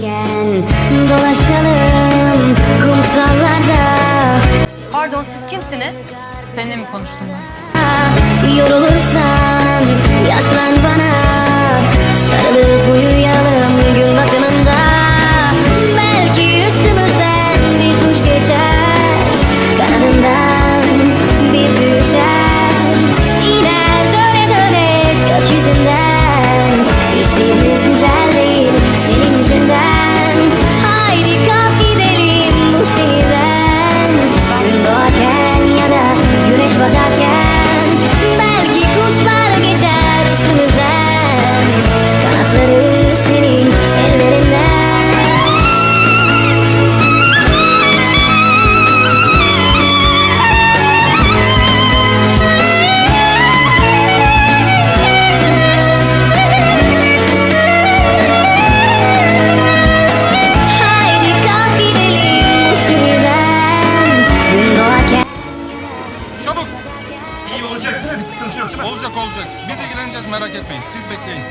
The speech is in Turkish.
Gel dolaşalım kumsallarda Pardon siz kimsiniz? Seninle mi konuştum ben? Yorulursan olacak değil mi? Bir sıkıntı yok değil mi? Olacak olacak. Biz ilgileneceğiz merak etmeyin. Siz bekleyin.